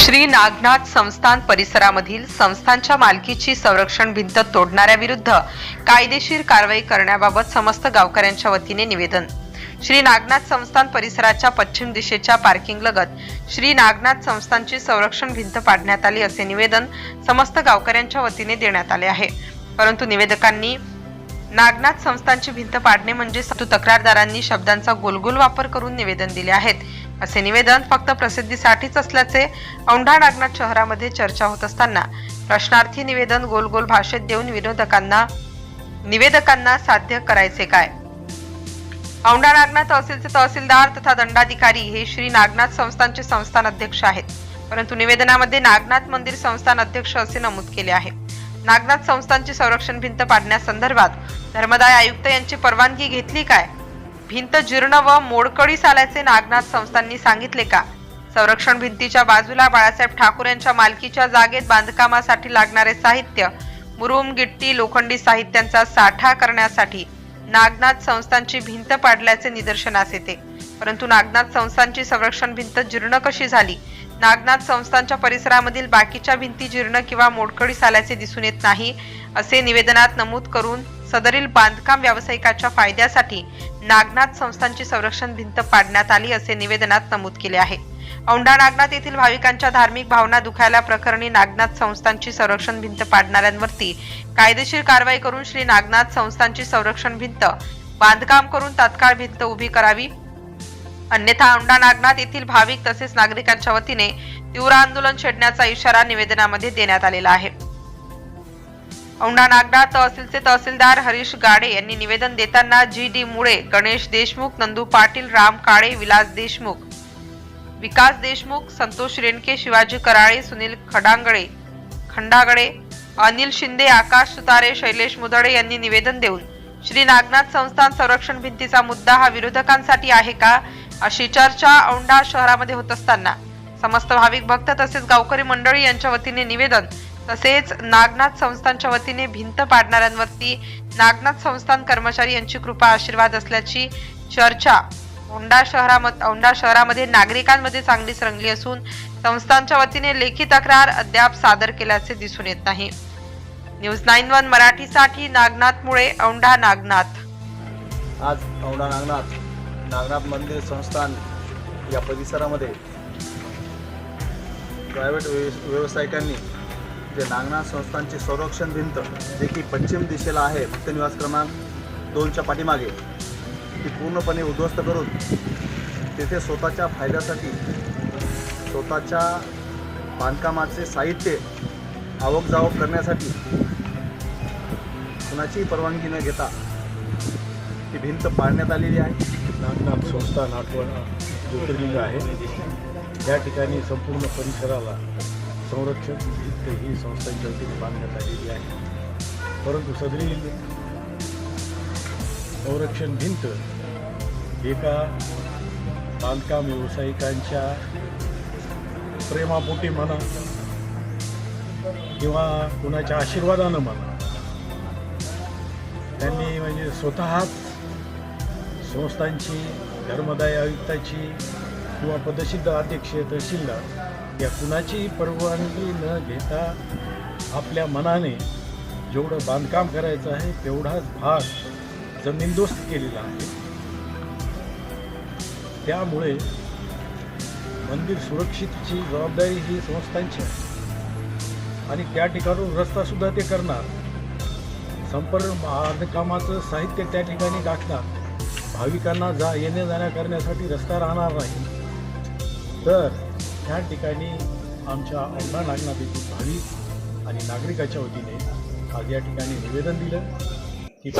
श्री नागनाथ संस्थान परिसरामधील संस्थांच्या मालकीची संरक्षण भिंत तोडणाऱ्याविरुद्ध कायदेशीर कारवाई करण्याबाबत समस्त गावकऱ्यांच्या वतीने निवेदन. श्री नागनाथ संस्थान परिसराच्या पश्चिम दिशेच्या पार्किंग लगत श्री नागनाथ संस्थानची संरक्षण भिंत पाडण्यात आली असे निवेदन समस्त गावकऱ्यांच्या वतीने देण्यात आले आहे. परंतु निवेदकांनी नागनाथ संस्थांची भिंत पाडणे म्हणजे तक्रारदारांनी शब्दांचा गोलगोल वापर करून निवेदन दिले आहेत. असे निवेदन फक्त प्रसिद्धीसाठीच असल्याचे औंढा नागनाथ शहरामध्ये चर्चा होत असताना प्रश्नार्थी निवेदन गोल गोल भाषेत देऊन विरोधकांना निवेदकांना साध्य करायचे काय? औंढा नागनाथ तहसीलचे तहसीलदार तथा दंडाधिकारी हे श्री नागनाथ संस्थानचे संस्थान अध्यक्ष आहेत. परंतु निवेदनामध्ये नागनाथ मंदिर संस्थान अध्यक्ष असे नमूद केले आहे. नागनाथ संस्थानची संरक्षण भिंत पाडण्यासंदर्भात धर्मदाय आयुक्त यांची परवानगी घेतली काय? भिंत जीर्ण व मोडकळीस आल्याचे नागनाथ संस्थांनी सांगितले का? संरक्षण भिंतीच्या बाजूला बाळासाहेब ठाकूर यांच्या मालकीच्या जागेत बांधकामासाठी लागणारे साहित्य मुरुम गिट्टी लोखंडी साहित्यांचा साठा करण्यासाठी नागनाथ संस्थांची भिंत पाडल्याचे निदर्शनास येते. परंतु नागनाथ संस्थांची संरक्षण भिंत जीर्ण कशी झाली? नागनाथ संस्थांच्या परिसरामधील बाकीच्या भिंती जीर्ण किंवा मोडकळीस आल्याचे दिसून येत नाही असे निवेदनात नमूद करून सदरील बांधकाम व्यावसायिकाच्या फायद्यासाठी नागनाथ संस्थांची संरक्षण भिंत पाडण्यात आली असे निवेदनात नमूद केले आहे. औंढा नागनाथ येथील भाविकांच्या धार्मिक भावना दुखायला प्रकरणी नागनाथ संस्थांची संरक्षण भिंत पाडणाऱ्यांवरती कायदेशीर कारवाई करून श्री नागनाथ संस्थांची संरक्षण भिंत बांधकाम करून तात्काळ भिंत उभी करावी. अन्यथा औंढा नागनाथ येथील भाविक तसेच नागरिकांच्या वतीने तीव्र आंदोलन छेडण्याचा इशारा निवेदनामध्ये देण्यात आलेला आहे. औंढा नागडा तहसीलचे तहसीलदार हरीश गाडे यांनी निवेदन देताना जी डी मुळे गणेश देशमुख नंदू पाटील राम काळे विलास देशमुख विकास देशमुख संतोष रेणके शिवाजी कराळे सुनील खडांगळे खंडागळे अनिल शिंदे आकाश सुतारे शैलेश मुदडे यांनी निवेदन देऊन श्री नागनाथ संस्थान संरक्षण भिंतीचा मुद्दा हा विरोधकांसाठी आहे का अशी चर्चा औंढा शहरामध्ये होत असताना. समस्त भाविक भक्त तसेच गावकरी मंडळी यांच्या वतीने निवेदन तसेच नागनाथ संस्थानच्या वतीने भिंत पाडणाऱ्यांवरती नागनाथ संस्थान कर्मचारी यांची कृपा आशीर्वाद असल्याची चर्चा औंढा शहरामध्ये औंढा शहरामध्ये नागरिकांमध्ये चांगलीच रंगली असून संस्थांच्या वतीने लेखी तक्रार अद्याप सादर केल्याचे दिसून येत नाही. न्यूज नाईन वन मराठीसाठी नागनाथमुळे औंढा नागनाथ. आज औंढा नागनाथ नागनाथ मंदिर संस्थान या परिसरामध्ये प्रायव्हेट व्यावसायिकांनी जे नागनाथ संस्थांची संरक्षण भिंत जे की पश्चिम दिशेला आहे भक्तनिवास क्रमांक दोनच्या पाठीमागे. ती पूर्णपणे उद्ध्वस्त करून तेथे स्वतःच्या फायद्यासाठी स्वतःच्या बांधकामाचे साहित्य आवक जावक करण्यासाठी कुणाचीही परवानगी न घेता ती भिंत पाडण्यात आलेली आहे. नागनाथ संस्थान आठवण ज्योतिर्लिंग आहे. या ठिकाणी संपूर्ण परिसराला संरक्षण भिंत ही संस्थांच्या वतीने बांधण्यात आलेली आहे. परंतु सदरी संरक्षण भिंत एका बांधकाम व्यावसायिकांच्या प्रेमापोटी म्हणा किंवा कुणाच्या आशीर्वादानं म्हणा त्यांनी म्हणजे स्वतःच संस्थांची धर्मदाय आयुक्ताची किंवा पदसिद्ध अध्यक्ष तहसीलदार या कुणाचीही परवानगी न घेता आपल्या मनाने जेवढं बांधकाम करायचं आहे तेवढाच भाग जमीनदोस्त केलेला आहे. त्यामुळे मंदिर सुरक्षितची जबाबदारी ही संस्थांची आहे. आणि त्या ठिकाणून रस्तासुद्धा ते करणार. संपर्क बांधकामाचं साहित्य त्या ठिकाणी गाठणार. भाविकांना जा येण्या जाण्या करण्यासाठी रस्ता राहणार नाही. तर त्या ठिकाणी आमच्या औंढा नागनाथ भावी आणि नागरिकाच्या वतीने आज या ठिकाणी निवेदन दिलं. की